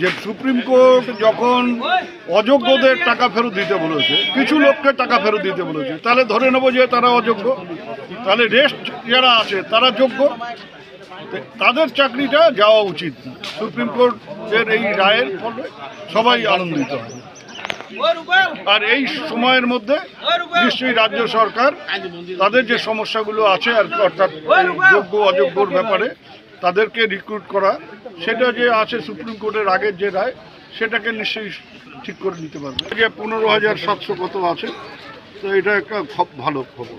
যে supreme court যখন অযোগ্যদের টাকা ফেরত দিতে বলেছে, কিছু লোককে টাকা ফেরত দিতে বলেছে, তাহলে ধরে নেব যে তারা অযোগ্য। তাহলে রেস্ট যারা আছে, তারা যোগ্য। তাদের চাকরিটা যাওয়া উচিত। সুপ্রিম কোর্টের এই রায়ের ফলে সবাই আনন্দিত হবে। আর এই সময়ের মধ্যে নিশ্চয়ই রাজ্য সরকার তাদের যে সমস্যাগুলো আছে, আর অর্থাৎ যোগ্য অযোগ্যর ব্যাপারে তাদেরকে রিক্রুট করা, সেটা যে আছে সুপ্রিম কোর্টের আগের যে রায়, সেটাকে নিশ্চয়ই ঠিক করে নিতে পারবে। যে পনেরো হাজার সাতশো কত আছে, তো এটা একটা ভালো খবর।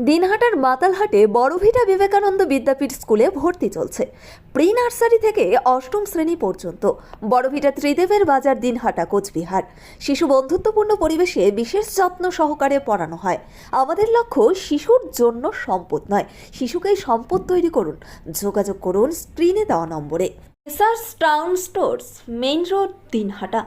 দিনহাটার মাতালহাটে বড়ভিটা বিবেকানন্দ বিদ্যাপীঠ স্কুলে ভর্তি চলছে। প্রি নার্সারি থেকে অষ্টম শ্রেণি পর্যন্ত। বড়ভিটা ত্রিদেবের বাজার দিনহাটা, কোচবিহার। শিশু বন্ধুত্বপূর্ণ পরিবেশে বিশেষ যত্ন সহকারে পড়ানো হয়। আমাদের লক্ষ্য শিশুর জন্য সম্পদ নয়। শিশুকেই সম্পদ তৈরি করুন। যোগাযোগ করুন স্ক্রিনে দেওয়া নম্বরে। Town stores, main road, Dinhata.